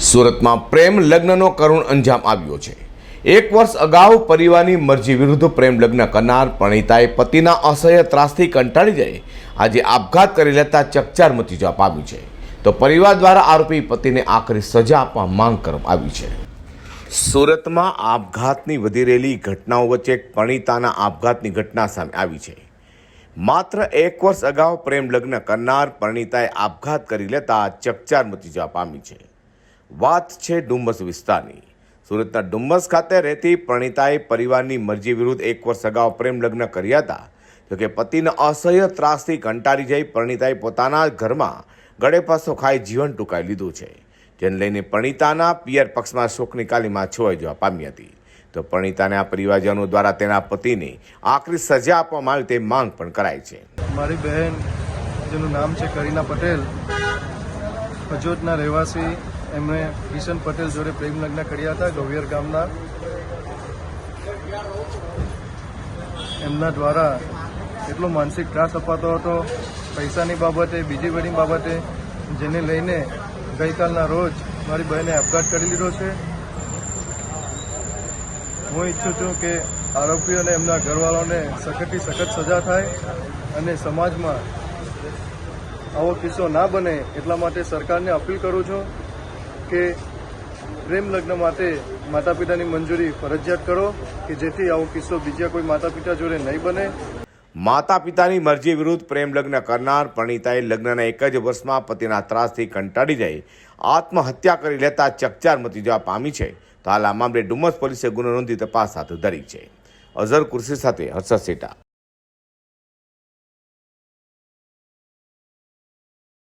સુરતમાં પ્રેમ લગ્નનો કરુણ અંજામ આવ્યો છે. એક વર્ષ અગાઉ પરિવારની મરજી વિરુદ્ધ પ્રેમ લગ્ન કરનાર પ્રણીતાએ પતિના અસહ્ય ત્રાસથી કંટાળી જાય આજે આપઘાત કરી લેતા ચકચાર મચી જવા પામ્યું છે. તો પરિવાર દ્વારા આરોપી પતિને આખરી સજા આપવા માંગ કરવામાં આવી છે. સુરતમાં આપઘાતની વધી રહેલી ઘટનાઓ વચ્ચે પ્રણીતાના આપઘાતની ઘટના સામે આવી છે. માત્ર એક વર્ષ અગાઉ પ્રેમ લગ્ન કરનાર પરણિતાએ આપઘાત કરી લેતા ચકચાર મચી જવા પામી છે. વાત છે ડુમ્બસ વિસ્તારની. સુરતના ડુમ્બસ ખાતે રહેતી પ્રણીતાએ પરિવારની મરજી વિરુદ્ધ એક વર્ષ અગાઉ પ્રેમ લગ્ન કર્યા હતા. જોકે પતિના અસહ્ય ત્રાસથી કંટાળી જઈ પરણિતાએ પોતાના ઘરમાં ગળે પાસો ખાઈ જીવન ટૂંકાવી લીધું છે. જેને લઈને પ્રણીતાના પિયર પક્ષમાં શોકની કાલીમાં છોવાઈ જવા પામી હતી. તો પરણિતાના પરિવારજનો દ્વારા તેના પતિને આખરી સજા આપવામાં આવી તે માંગ પણ કરાઈ છે. મારી બહેન, જેનું નામ છે કરીના પટેલ ભજોતના રહેવાસી એમણે કિશન પટેલ જોડે પ્રેમ લગ્ન કર્યા હતા, ગવિયર ગામના. એમના દ્વારા એટલો માનસિક ત્રાસ અપાતો હતો. પૈસાની બાબતે, બીજી બધી બાબતે, જેને લઈને ગઈકાલના રોજ મારી બહેને આપઘાત કરી લીધો છે. હું ઈચ્છું છું કે આરોપીઓને એમના ઘરવાળાઓને સખતથી સખત સજા થાય અને સમાજમાં આવો કિસ્સો ના બને એટલા માટે સરકારને અપીલ કરું છું. કે પ્રેમ લગ્ન માટે માતા પિતાની મંજૂરી ફરજિયાત કરો કે જેથી આવો કિસ્સો બીજા કોઈ માતા પિતા જોડે નહીં બને. માતા પિતાની મરજી વિરુદ્ધ પ્રેમ લગ્ન કરનાર પરણિતાએ લગ્નના એક જ વર્ષમાં પતિના ત્રાસથી કંટાળી જાય આત્મહત્યા કરી લેતા ચકચાર મતી જવા પામી છે. તો હાલ આ મામલે ડુમસ પોલીસે ગુનો નોંધી તપાસ હાથ ધરી છે. અઝર કુર્સી સાથે હર્ષદ સેટા.